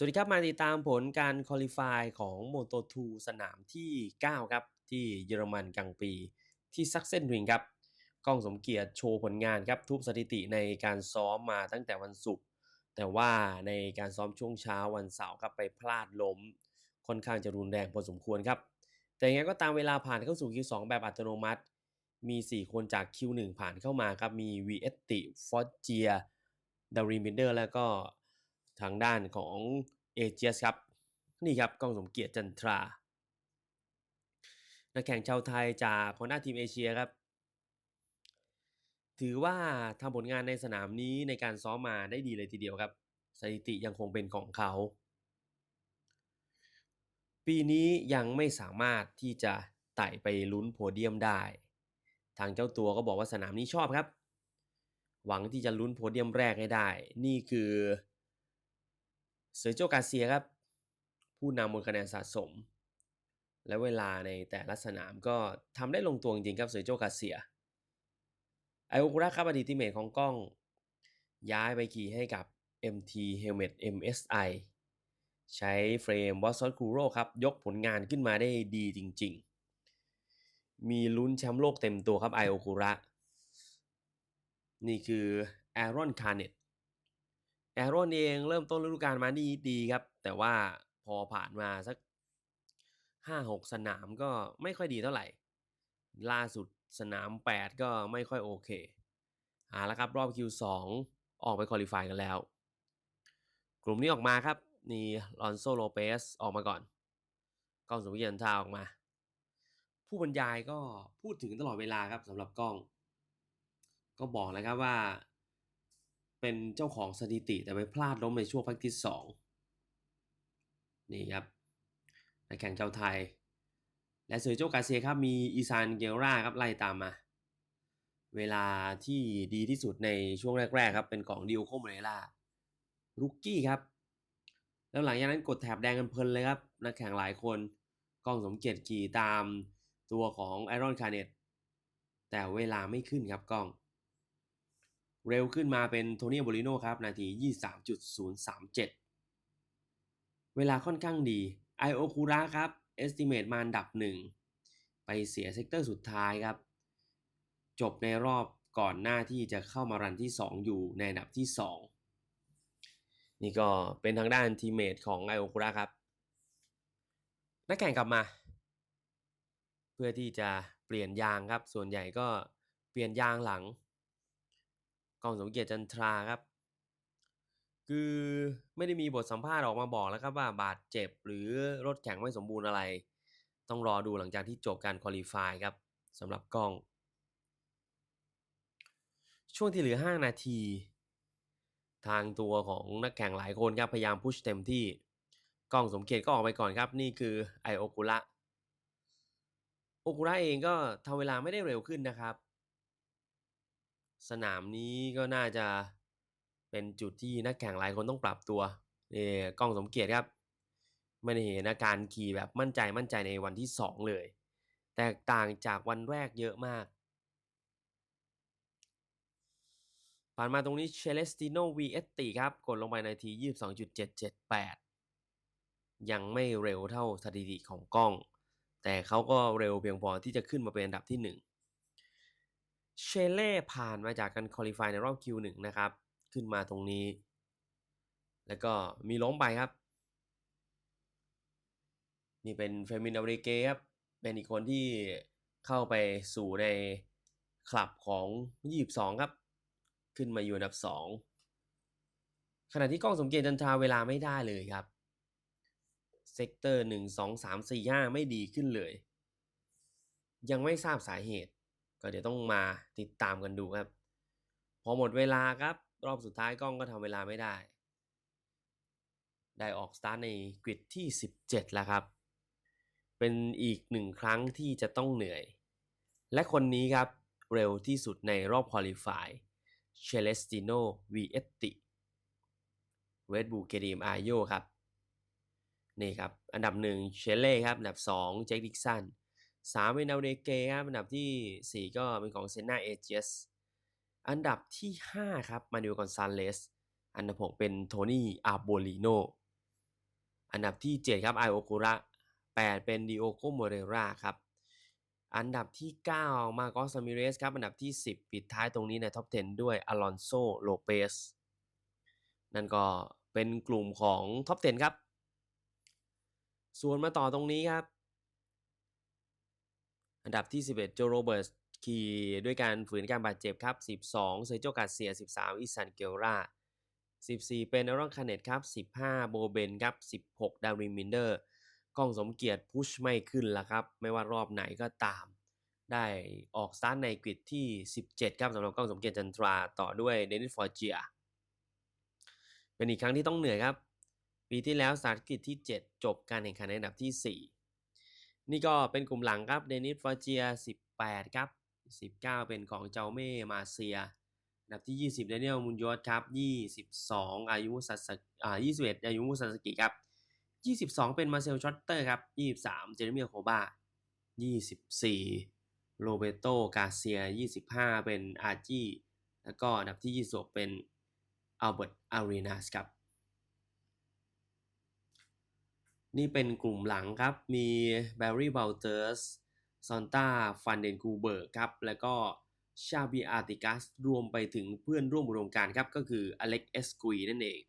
สวัสดีครับ มาติดตามผลการคอลิฟายของ Moto2 สนามที่ 9 ครับ ที่เยอรมันกลางปีที่ซักเซนริงครับกล้องสมเกียรติโชว์ผลงานครับทุบสถิติในการซ้อมมาตั้งแต่วันศุกร์แต่ว่าในการซ้อมช่วงเช้าวันเสาร์ครับไปพลาดล้ม ค่อนข้างจะรุนแรงพอสมควรครับ แต่ยังไงก็ตามเวลาผ่านเข้าสู่ Q2 แบบอัตโนมัติ มี 4 คนจาก Q1 ผ่านเข้ามาครับมีวีเอตติฟอสเจียดาริมินเดอร์แล้วก็ ทางด้านของเอเจสครับ นี่ครับกล้องสมเกียรติจันทรา นักแข่งชาวไทยจากหัวหน้าทีมเอเชียครับ ถือว่าทำผลงานในสนามนี้ในการซ้อมมาได้ดีเลยทีเดียวครับ สถิติยังคงเป็นของเขา ปีนี้ยังไม่สามารถที่จะไต่ไปลุ้นโพเดียมได้ ทางเจ้าตัวก็บอกว่าสนามนี้ชอบครับ หวังที่จะลุ้นโพเดียมแรกให้ได้ นี่คือ เซอร์โจกาเซียครับ ผู้นำบนคะแนนสะสม และเวลาในแต่ละสนามก็ทำได้ลงตัวจริงครับเซอร์โจกาเซียไอโอคุระครับอดีตทีมเมทของกล้อง ย้ายไปขี่ให้กับ MT Helmet MSI ใช้เฟรมวอสซอนคูโรครับ ยกผลงานขึ้นมาได้ดีจริง ๆ มีลุ้นแชมป์โลกเต็มตัวครับไอโอคุระ นี่คือแอรอนคาร์เนต แอรอนเองเริ่มต้นฤดูกาลมาดีดีครับ แต่ว่าพอผ่านมาสักห้าหกสนามก็ไม่ค่อยดีเท่าไหร่ ล่าสุดสนาม 8 ก็ไม่ค่อยโอเคเอาละครับรอบ Q2 ออกไปคอลิฟายกันแล้ว กลุ่มนี้ออกมาครับนี่ลอนโซโลเปสออกมาก่อนกล้องสมเกียรติทาออกมา ผู้บรรยายก็พูดถึงตลอดเวลาครับสำหรับกล้อง ก็บอกเลยครับว่า เป็นเจ้าของสถิติแต่ไปพลาดล้มในช่วงพักที่สองนี่ครับนักแข่งเจ้าไทย และเซอร์โจกาเซียครับมีอีซานเกลราครับไล่ตามมา เวลาที่ดีที่สุดในช่วงแรก ๆ ครับ เป็นของดิโอโคเมเรล่ารุกกี้ครับ แล้วหลังจากนั้นกดแถบแดงกันเพลินเลยครับ นักแข่งหลายคนกล้องสมเกียรติขี่ตามตัวของไอรอนคาร์เนตแต่เวลาไม่ขึ้นครับกล้อง เร็วขึ้นมาเป็นโทนี่โบลิโนครับ นาที 23.037 เวลาค่อนข้างดีไอโอคูระครับ estimate มาอันดับหนึ่งไปเสียเซกเตอร์สุดท้ายครับ จบในรอบก่อนหน้าที่จะเข้ามารันที่ 2 อยู่ในอันดับที่ 2 นี่ก็เป็นทางด้านทีเมทของไอโอคูระครับนักแข่งกลับมา เพื่อที่จะเปลี่ยนยางครับ ส่วนใหญ่ก็เปลี่ยนยางหลัง กองสมเกียรติจันทราครับ คือไม่ได้มีบทสัมภาษณ์ออกมาบอกแล้วครับว่าบาดเจ็บหรือรถแข่งไม่สมบูรณ์อะไร ต้องรอดูหลังจากที่จบการคอลี่ฟายครับสำหรับกล้อง ช่วงที่เหลือ 5 นาที ทางตัวของนักแข่งหลายคนครับพยายามพุชเต็มที่กล้องสมเกียรติก็ออกไปก่อนครับ นี่คือไอโอคุระโอคุระเองก็ทำเวลาไม่ได้เร็วขึ้นนะครับ สนามนี้ก็น่าจะเป็นจุดที่นักแข่งหลายคนต้องปรับตัวนี่กล้องสมเกียรติครับไม่ได้เห็นอาการขี่แบบมั่นใจมั่นใจในวันที่ 2 เลย แตกต่างจากวันแรกเยอะมาก ผ่านมาตรงนี้เชเลสติโนวีเอตติครับ กดลงไปในที 22.778 ยังไม่เร็วเท่าสถิติของกล้อง แต่เขาก็เร็วเพียงพอที่จะขึ้นมาเป็นอันดับที่ 1 เชเล่ผ่านมาจากการคอลี่ฟายในรอบ Q1 นะครับ ขึ้นมาตรงนี้ แล้วก็มีล้มไปครับ นี่เป็นเฟมินอเรเกครับ เป็นอีกคนที่เข้าไปสู่ในคลับของ 22 ครับ ขึ้นมาอยู่อันดับ 2 ขณะที่กล้องสมเกียรติจันทราเวลาไม่ได้เลยครับ เซกเตอร์ 1 2 3 4 5 ไม่ดีขึ้นเลย ยังไม่ทราบสาเหตุ ก็เดี๋ยวต้องมาติดตามกันดูครับ พอหมดเวลาครับ รอบสุดท้ายกล้องก็ทำเวลาไม่ได้ ได้ออกสตาร์ทในกริดที่ 17 แล้วครับ เป็นอีกหนึ่งครั้งที่จะต้องเหนื่อย และคนนี้ครับเร็วที่สุดในรอบคอลิฟายเชเลสติโนวีเอตติเวดบูเกดีมอาโยครับ นี่ครับ อันดับหนึ่งเชเล่ครับ อันดับ 2 เจคดิกสัน สามเป็นเอาเดเกครับอันดับที่สี่ก็เป็นของเซนาเอเจสอันดับที่ห้าครับมาดิโอกอนซานเลสอันดับหกเป็นโทนี่อาโบลิโนอันดับที่ 7 ครับไอโอคุระ8 เป็นดิโอโกโมเรราครับอันดับที่ 9 มาโกส a มิเรสครับอันดับที่ 10 ปิดท้ายตรงนี้ในท็อป 10 ด้วยอลอนโซโลเปสนั่นก็เป็นกลุ่มของท็อป 10 ครับ ส่วนมาต่อตรงนี้ครับ อันดับที่ 11 โจโรเบิร์ตขี่ด้วยการฝืนการบาดเจ็บครับ 12 เซโจกาเซีย 13 อิสันเกลรา14 เป็นอรอนคาเนตครับ 15 โบเบนครับ 16 ดาริมินเดอร์กล้องสมเกียรติพุชไม่ขึ้นล้วครับ ไม่ว่ารอบไหนก็ตาม ได้ออกสตาร์ทในกริดที่ 17 ครับสำหรับกล้องสมเกียรติจันทราต่อด้วยเดนิสฟอร์เจีย เป็นอีกครั้งที่ต้องเหนื่อยครับ ปีที่แล้วสตาร์ทกริดที่ 7 จบการแข่งขันในอันดับที่ 4 นี่ก็เป็นกลุ่มหลังครับเดนิสฟอร์เจีย 18 ครับ 19 เป็นของเจ้าเม่มาเซียอันดับที่ 20 เดนิเอลมุนยอสครับ 22 อายุสัสอ่า21 อายุมุสัสกิครับ 22 เป็นมาเซลชอตเตอร์ครับ 23 เจเรมีโคบา24 โรเบโตกาเซีย 25 เป็นอาร์จีแล้วก็อันดับที่ 26 เป็นอัลเบิร์ตอารีนาสครับ นี่เป็นกลุ่มหลังครับ มีแบร์รี่บัลเตอร์สซอนตาฟันเดนกูเบิร์กครับ แล้วก็ชาบีอาร์ติกัสรวมไปถึงเพื่อนร่วมอุดมการครับ ก็คืออเล็กเอสกุยนั่นเอง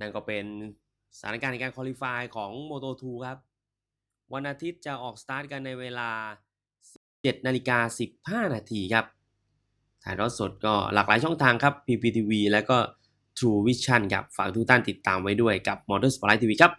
นั่นก็เป็นสถานการณ์ในการคอลี่ฟายของ Moto2 ครับ วันอาทิตย์จะออกสตาร์ทกันในเวลา 7นาฬิกา15 นาทีครับ ถ่ายทอดสดก็หลากหลายช่องทางครับ PPTV แล้วก็ True Vision ครับ ฝากทุกท่านติดตามไว้ด้วยกับ Motor Spotlight TV ครับ